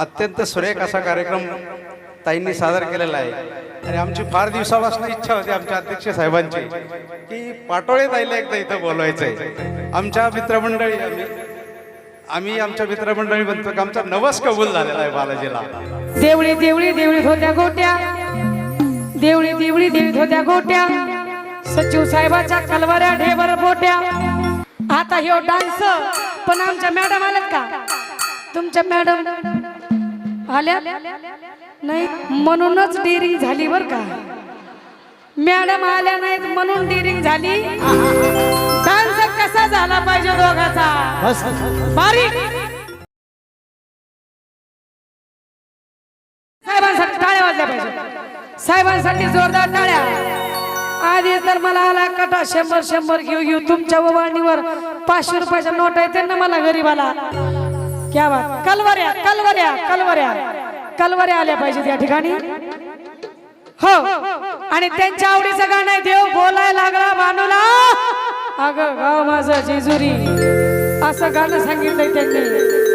अत्यंत सुरेख असा कार्यक्रम ताईंनी सादर केलेला आहे. आणि आमची फार दिवसापासून इच्छा होती आमच्या अध्यक्ष साहेबांची की पाटोळे ताईला एकदा इथं बोलवायचं आहे आमच्या मित्रमंडळी आम्ही आमच्या मित्रमंडळी म्हणतो की आमचा नवस कबूल झालेला आहे बालाजीला. देवळी देवळी देवळीत होत्या गोट्या. देवळी देवळी देवीत होत्या गोट्या. सचिव साहेबाच्या कलवाऱ्या ढेबर बोट्या आता हे डान्स पण आमच्या मॅडम आल्यात का? तुमच्या मॅडम आल्या? नाही म्हणूनच डेअरिंग झाली बर का. मॅडम आल्या नाहीत म्हणून डेअरिंग झाली. डान्स कसा झाला पाहिजे दोघाचा? बारीक साहेबांसाठी टाळ्या वाजल्या पाहिजे साहेबांसाठी जोरदार टाळ्या. आधी तर मला आला कटा शंभर शंभर घेऊ घेऊ. तुमच्या ववाणीवर पाचशे रुपयाच्या नोट आहे त्यांना मला गरीबाला. क्या बात? कलवऱ्या कलवऱ्या कलवऱ्या. कलवऱ्या आल्या पाहिजेत या ठिकाणी. हो. आणि त्यांच्या आवडीचं गाणं आहे देव बोलायला लागला मानूला. अगं गाव माझं जेजुरी. असं गाणं सांगितलंय त्यांनी.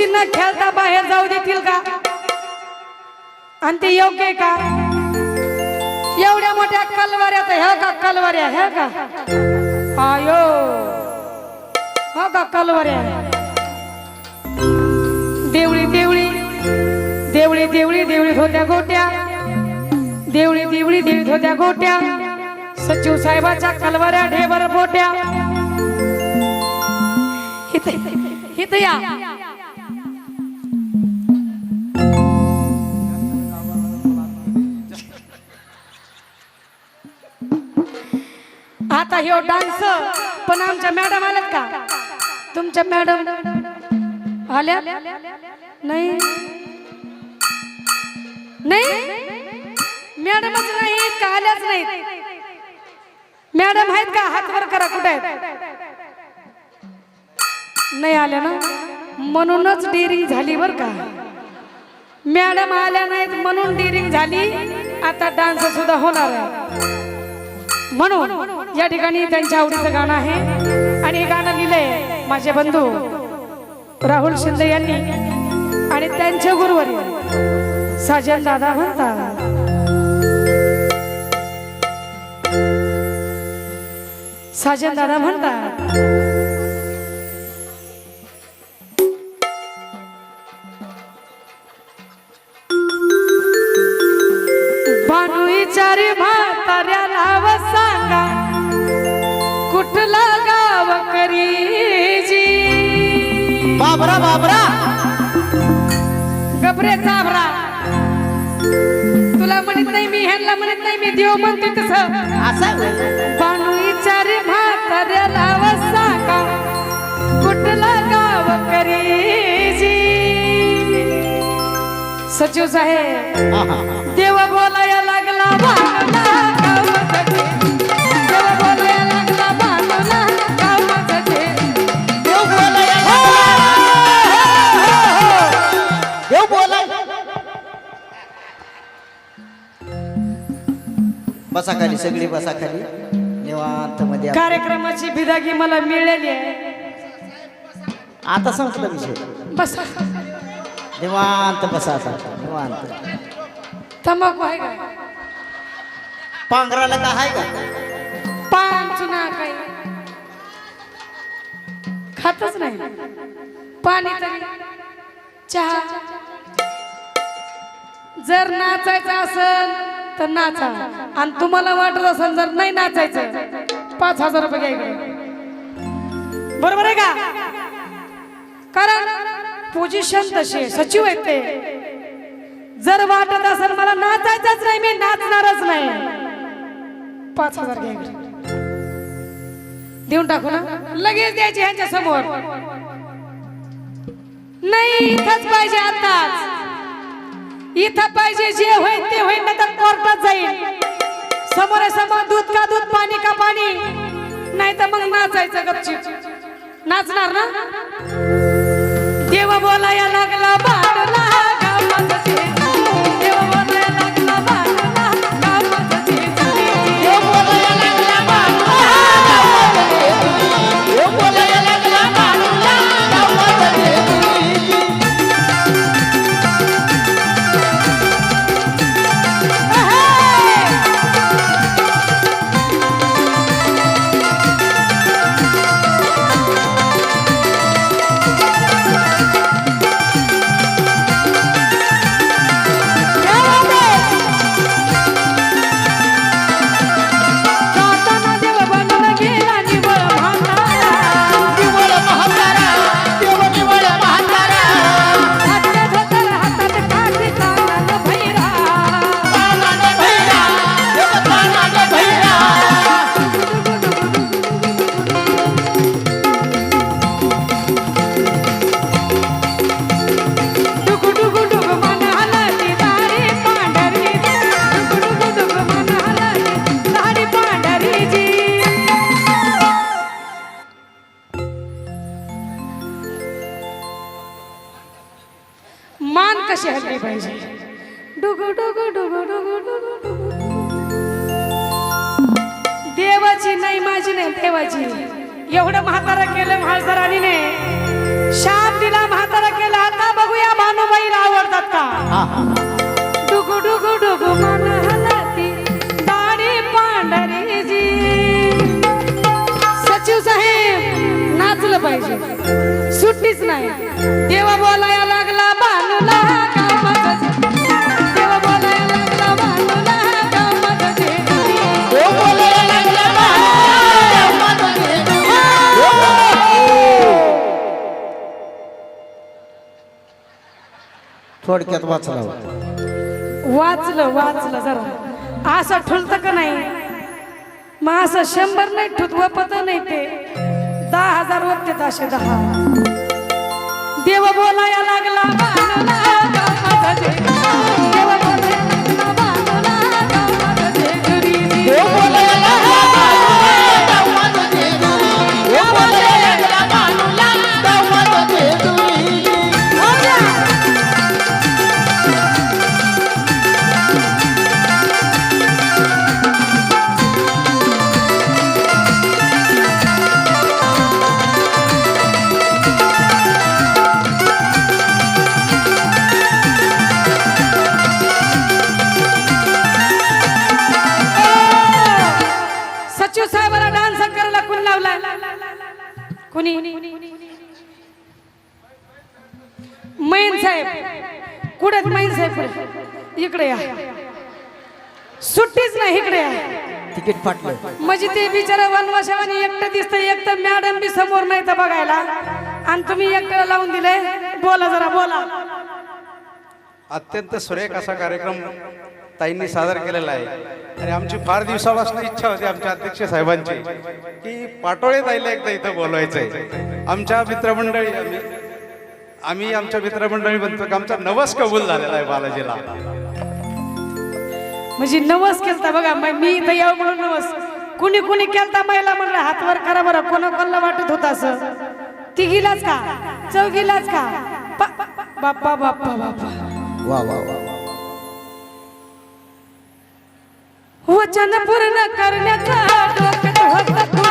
कुस्ती न खेळता बाहेर जाऊ देतील का? आणि ते योग्य आहे का? एवढ्या मोठ्या कलवाऱ्यात ह्या हो का कलवाऱ्या ह्या हो का? आयो. हा का कलवाऱ्या? देवळी देवळी. देवळी देवळी देवळीत होत्या गोट्या. देवळी देवळी देवीत होत्या गोट्या. सचिव साहेबाच्या कलवाऱ्या ढेबर बोट्या. इथे इथे या. आता ह्यो हो डान्स पण आमच्या मॅडम आल्यात का? तुमच्या मॅडम आल्या नाही. नाही? मॅडमच नाही का आल्याच नाहीत. मॅडम आहेत का? हात वर करा कुठे आहेत? नाही आल्या ना? म्हणूनच डिरिंग झाली बर का. मॅडम आल्या नाहीत म्हणून डिरिंग झाली. आता डान्स सुद्धा होणार आहे. म्हणून या ठिकाणी त्यांच्या आवडीचं गाणं आहे. आणि हे गाणं लिहिलंय माझे बंधू राहुल शिंदे यांनी. आणि त्यांचे गुरुवारी साजन दादा म्हणतात. साजन दादा म्हणतात. बाबरा बाबरा. गबरे चाबरा तुला म्हणत नाही मी ह्यांना म्हणत नाही मी देव म्हणते तसं. असं. बानू विचारी म्हाताऱ्याला व सांगा कुठला गाव करीजी सचिव साहेब. देव बोलाया लागला बसा खाली सगळी बसा खाली निवांत मध्ये आप- कार्यक्रमाची बिदागी मला मिळाली आहे. आता संपला विषय. बस. निवांत बसा आता. निवांत. तंबाखू आहे का? पांघराला का आहे का? पान चुना काही खातच नाही. पाणी तरी. चहा. जर नाचायचं असेल तर नाचा. आणि तुम्हाला वाटत असेल जर नाही नाचायचं पाच हजार रुपये घ्यायचे बरोबर आहे का? कारण पोझिशन तशी सचिव आहेत ते. जर वाटत असेल मला नाचायचंच नाही मी नाचणारच नाही. पाच हजार घ्यायचे देऊन टाकू ना? लगेच द्यायचे ह्यांच्या समोर. नाही इथंच पाहिजे आताच. इथं पाहिजे जे होईल ते होईल नाही तर कोर्टात जाईल समोर समोर दूध का दूध पाणी का पाणी? नाही तर मग नाचायचं गपचिप. नाचणार ना? देव बोलाया लागला बाळ कशी हल्ली पाहिजे. डुगु डुगु डुगु डुगु डुगु डुगु. देवाची नाही माझी नाही देवाची. एवढं म्हातारा केलं म्हाळसराने शाप दिला म्हातारा केला. आता बघूया भानुबाईला आवडतात का? डुगु डुगु डुगु मन हलती. दाढी पांढरीजी. सचिव साहेब नाचलं पाहिजे. सुट्टीच नाही. देवा बोलाया थोडक्यात वाचला वाचलं वाचलं जरा. असं ठुलत का नाही? मग असं शंभर नाही ठुतव पत नाही ते. दहा हजार वपतेत असे दहा. देव बोलाया लागला बा या सुट्टीच नाही इकडे तिकीट फाटलं. म्हणजे ते बिचारा वनवाशावानी एकटं दिसतंय एक तर मॅडम बी समोर नाही तर बघायला. आणि तुम्ही एकट्याला लावून दिले. बोला जरा बोला. अत्यंत सुरेख असा कार्यक्रम ताईंनी सादर केलेला आहे. आणि आमची फार दिवसापासून इच्छा होती आमच्या अध्यक्ष साहेबांची की पाटोळे ताईला एकदा इथं बोलवायचंय. आमच्या मित्रमंडळी आम्ही आम्ही आमच्या मित्रमंडळी म्हणतो की आमचा नवस कबूल झालेला आहे बालाजीला. म्हणजे नवस केलता बघा मै- मी इथं यावं म्हणून नवस. कुणी कुणी केलता महिला म्हणलं हातवर करा बरं कोणा कोणाला वाटत होत असं? तिघीलाच का? चौघीलाच का? प- बाप्पा बाप्पा बाप्पा. वा वा वा. वचन पूर्ण करण्याचा डोक्यात होतं कुळ.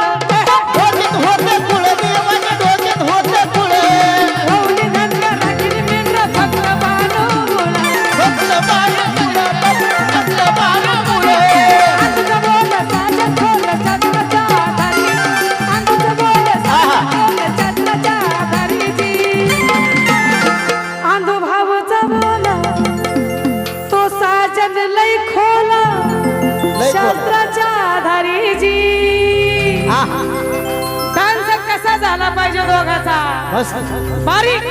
झाला पाहिजे दोघाचा. बारीक